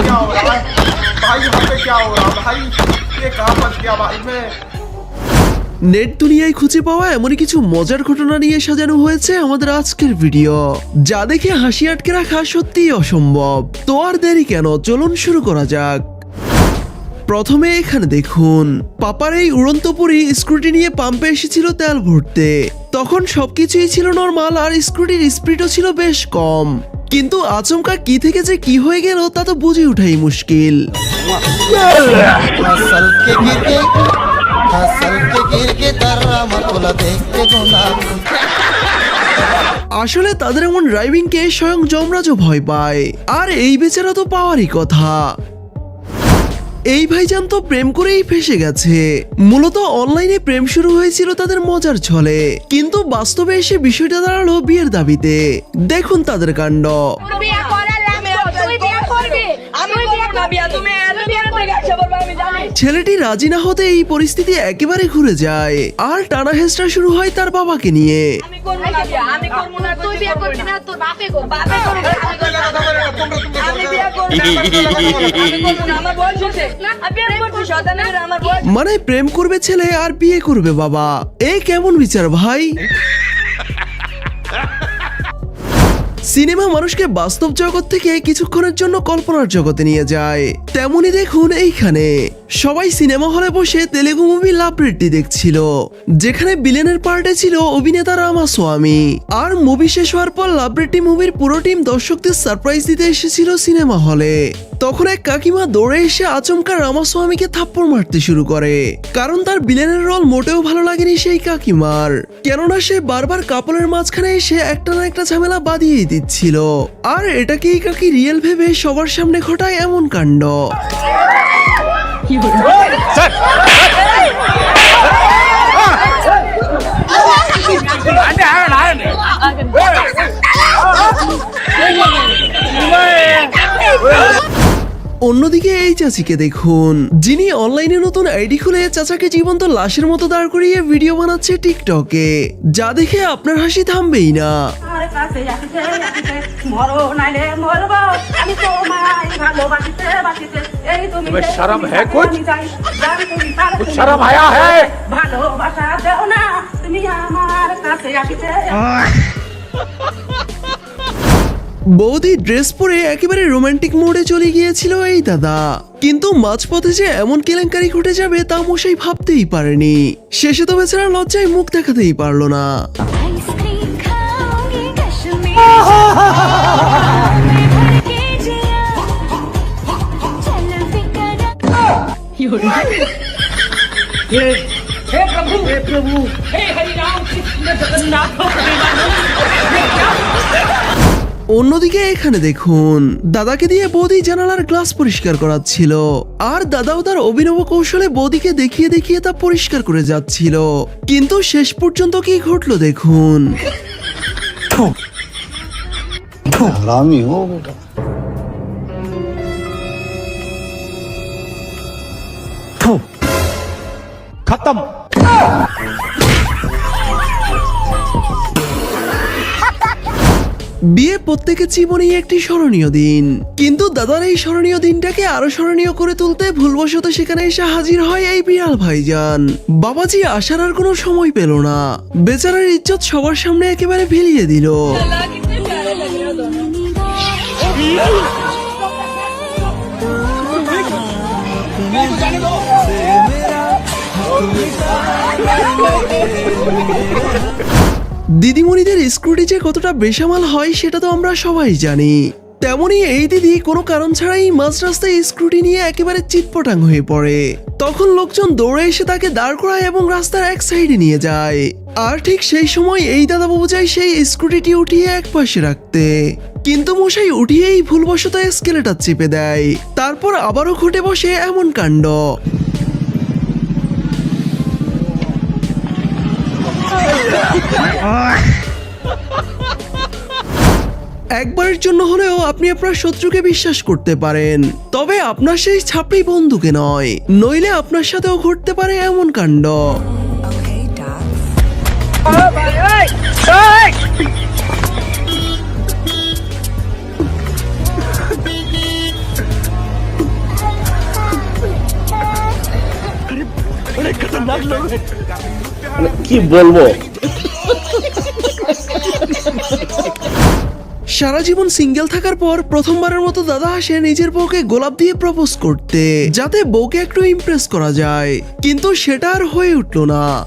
क्या हो रहा है भाई यहाँ पे क्या हो रहा है भाई ये कहाँ फंस गया भाई मैं নেট দুনিয়ায় খুঁজে পাওয়া এমনই কিছু মজার ঘটনা নিয়ে সাজানো হয়েছে আমাদের আজকের ভিডিও যা দেখে হাসি আটকে রাখা সত্যিই অসম্ভব তো আর দেরি কেন চলুন শুরু করা যাক প্রথমে এখানে দেখুন, পাপার এই উড়ন্তপুরি স্ক্রুটি স্কুটি নিয়ে পাম্পে এসেছিল তেল ভরতে। তখন সবকিছুই ছিল নর্মাল আর স্কুটির স্পিডও ছিল বেশ কম। কিন্তু আচমকা কি থেকে যে কি হয়ে গেল তা তো বুঝে উঠাই মুশকিল। আসলে তাদের এমন ড্রাইভিংকে স্বয়ং যমরাজও ভয় পায়, আর এই বেচারা তো পাওয়ারই কথা। এই ভাইজান তো প্রেম করেই ফেসে গেছে। মূলত অনলাইনে প্রেম শুরু হয়েছিল তাদের মজার ছলে। কিন্তু বাস্তবে এসে বিষয়টা দাঁড়াল বিয়ের দাবিতে। দেখুন তাদের কাণ্ড। ছেলেটি রাজি না হতে এই পরিস্থিতি একেবারে ঘুরে যায় আর টানা হেসটা শুরু হয় তার বাবাকে নিয়ে মানে প্রেম করবে ছেলে আর বিয়ে করবে বাবা এই কেমন বিচার ভাই সিনেমা মানুষকে বাস্তব জগৎ থেকে কিছুক্ষণের জন্য কল্পনার জগতে নিয়ে যায়। তেমনই দেখুন এইখানে। সবাই সিনেমা হলে বসে তেলেগু মুভি লাভ রেড্ডি দেখছিল, যেখানে বিলেনের পার্টে ছিল অভিনেতা রামাস্বামী। আর মুভি শেষ হওয়ার পর লাভ রেড্ডি মুভির পুরো টিম দর্শকদের সারপ্রাইজ দিতে এসেছিল সিনেমা হলে। তখন এক কাকিমা দৌড়ে এসে আচমকা রামাস্বামীকে থাপ্পড় মারতে শুরু করে। কারণ তার বিলেনের রোল মোটেও ভালো লাগেনি সেই কাকিমার। কেননা সে বারবার কাপড়ের মাঝখানে এসে একটা না একটা ঝামেলা বাঁধিয়েই দিচ্ছিল। আর এটাকেই কাকি রিয়েল ভেবে সবার সামনে ঘটায় এমন কাণ্ড? অন্যদিকে এই চাচিকে দেখুন, যিনি অনলাইনে নতুন আইডি খুলে চাচাকে জীবন্ত লাশের মতো দাঁড় করিয়ে ভিডিও বানাচ্ছে টিকটকে, যা দেখে আপনার হাসি থামবেই না। মরো নাইলে মরবো, আমি তোমায় ভালোবাসিতে, বাসিতে तुम्हें शर्म है कुछ? আমি যাই, যাই তুমি তার कुछ তুমি शर्म आया है ভালোবাসা দেও না তুমি আমার কাছে আসিতে বৌদি ড্রেস পরে একেবারে রোমান্টিক মোডে চলে গিয়েছিল এই দাদা কিন্তু মাঝপথে যে এমন কেলেঙ্কারি ঘটে যাবে তা মশাই ভাবতেই পারেনি শেষে তো বেচারা লজ্জায় মুখ দেখাতেই পারলো না फिकर অন্যদিকে এখানে দেখুন দাদাকে দিয়ে বৌদি জানালার গ্লাস পরিষ্কার করাচ্ছিল আর দাদাও তার অভিনব কৌশলে বৌদিকে দেখিয়ে দেখিয়ে তা পরিষ্কার করে যাচ্ছিল কিন্তু শেষ পর্যন্ত কি ঘটলো দেখুন খতম বিয়ে প্রত্যেকের জীবনেই একটি স্মরণীয় দিন। কিন্তু দাদার এই স্মরণীয় দিনটাকে আরও স্মরণীয় করে তুলতে ভুলবশত সেখানে এসে হাজির হয় এই বিড়াল ভাইজান। বাবাজি আসার আর কোনো সময় পেল না। বেচারার ইজ্জত সবার সামনে একেবারে ভেলিয়ে দিল। দিদিমণিদের স্ক্রুটি যে কতটা বেসামাল হয় সেটা তো আমরা সবাই জানি। তেমনি এই দিদি কোনো কারণ ছাড়াই মাঝ রাস্তায় স্ক্রুটি নিয়ে একেবারে চিৎপটাং হয়ে পড়ে। তখন লোকজন দৌড়ে এসে তাকে দাঁড় করায় এবং রাস্তার এক সাইডে নিয়ে যায়। আর ঠিক সেই সময় এই দাদাবাবু যায় সেই স্ক্রুটিটি উঠিয়ে এক পাশে রাখতে। কিন্তু মশাই উঠিয়েই ভুলবশত স্কেলেটার চেপে দেয়। তারপর আবারও ঘটে বসে এমন কাণ্ড। একবারের জন্য হলেও আপনি আপনার শত্রুকে বিশ্বাস করতে পারেন। তবে আপনার সেই ছাপড়ি বন্ধুকে নয়, নইলে আপনার সাথেও ঘটতে পারে এমন কাণ্ড। কি বলব? সারা জীবন সিঙ্গেল থাকার পর প্রথমবারের মতো দাদা আসে নিজের বউকে গোলাপ দিয়ে প্রপোজ করতে যাতে বউকে একটু ইমপ্রেস করা যায়। কিন্তু সেটা আর হয়ে উঠল না।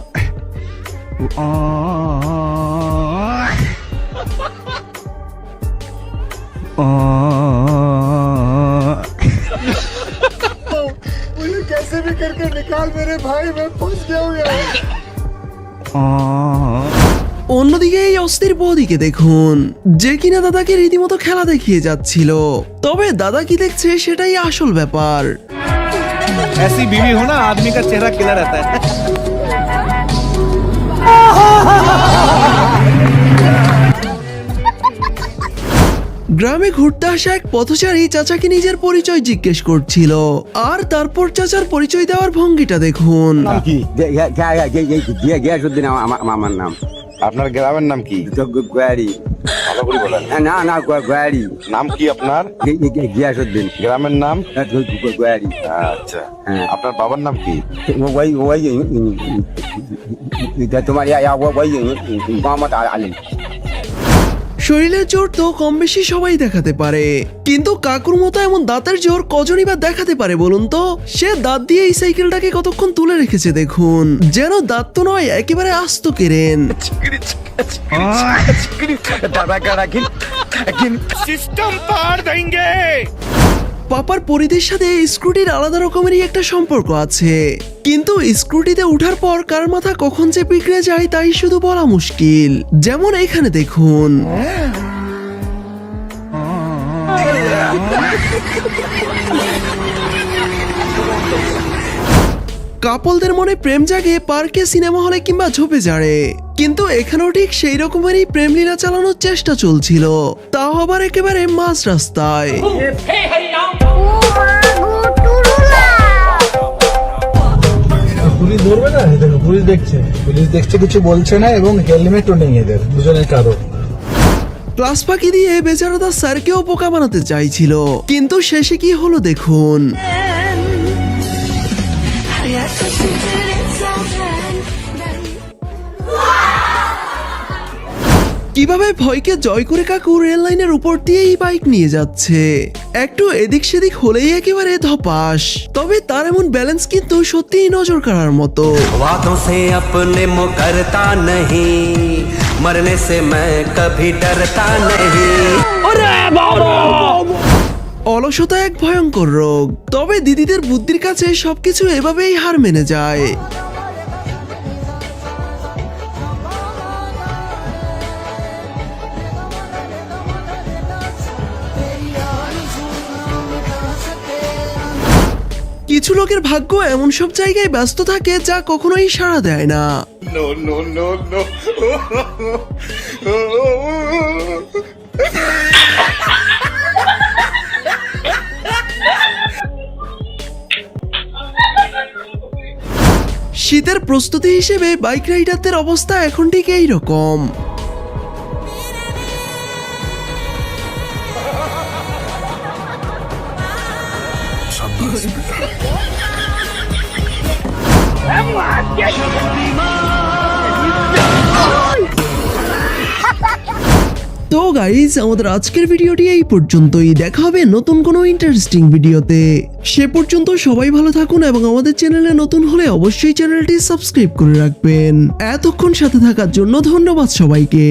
অন্যদিকে এই অস্থির বৌদিকে দেখুন যে কিনা দাদাকে রীতিমতো খেলা দেখিয়ে যাচ্ছিল তবে দাদা কি দেখছে সেটাই আসল ব্যাপার ऐसी बीवी हो ना आदमी का चेहरा खिला रहता है গ্রামে ঘুরতে আসা এক পথচারী চাচাকে নিজের পরিচয় জিজ্ঞেস করছিল আর তারপর চাচার পরিচয় দেওয়ার ভঙ্গিটা দেখুন কি গিয়াসুদ্দিন আমার নাম আপনার গ্রামের নাম কি গোয়ারি ভালো করে বলেন না না গোয়ারি নাম কি আপনার গিয়াসুদ্দিন গ্রামের নাম গোয়ারি আচ্ছা হ্যাঁ। আপনার বাবার নাম কি ওই ওই তোমার মোহাম্মদ আলী শরীরের জোর তো কম বেশি সবাই দেখাতে পারে। কিন্তু কাকুর মতো এমন দাঁতের জোর কজনই বা দেখাতে পারে বলুন তো? সে দাঁত দিয়ে এই সাইকেলটাকে কতক্ষণ তুলে রেখেছে দেখুন। যেন দাঁত তো নয়, একেবারে আস্ত কেরেন সিস্টেম পার দেঙ্গে। পাপার পরিধির সাথে স্ক্রুটির আলাদা রকমেরই একটা সম্পর্ক আছে। কিন্তু স্ক্রুটিতে উঠার পর কার মাথা কখন যে বিগড়ে যায় তাই শুধু বলা মুশকিল। যেমন এখানে দেখুন। কাপলদের মনে প্রেম জাগে, পার্কে সিনেমা হলে কিংবা ঝোপে যাড়ে কিন্তু এখানেও ঠিক সেই রকমেরই প্রেম লীলা চালানোর চেষ্টা চলছিল। তাও আবার একেবারে মাঝ রাস্তায়। ধরবে না দেখো পুলিশ দেখছে পুলিশ দেখছে কিছু বলছে না এবং হেলমেটও নেই এদের দুজনের কারও ক্লাস ফাঁকি দিয়ে বেচারা তার স্যারকেও বোকা বানাতে চাইছিল কিন্তু শেষে কি হলো দেখুন কীভাবে ভয়কে জয় করে কাকু রেল লাইনের উপর দিয়েই বাইক নিয়ে যাচ্ছে? একটু এদিক সেদিক হলেই একেবারে ধপাস। তবে তার এমন ব্যালেন্স কিন্তু সত্যিই নজর কাড়ার মতো। অলসতা এক ভয়ঙ্কর রোগ। তবে দিদিদের বুদ্ধির কাছে সবকিছু এভাবেই হার মেনে যায়। কিছু লোকের ভাগ্য এমন সব জায়গায় ব্যস্ত থাকে যা কখনোই সাড়া দেয় না। শীতের প্রস্তুতি হিসেবে বাইক রাইডারদের অবস্থা এখন ঠিক এই তো গাইজ আমাদের আজকের ভিডিওটি এই পর্যন্তই। দেখা হবে নতুন কোনো ইন্টারেস্টিং ভিডিওতে সে পর্যন্ত সবাই ভালো থাকুন এবং আমাদের চ্যানেলে নতুন হলে অবশ্যই চ্যানেলটি সাবস্ক্রাইব করে রাখবেন। এতক্ষণ সাথে থাকার জন্য ধন্যবাদ সবাইকে।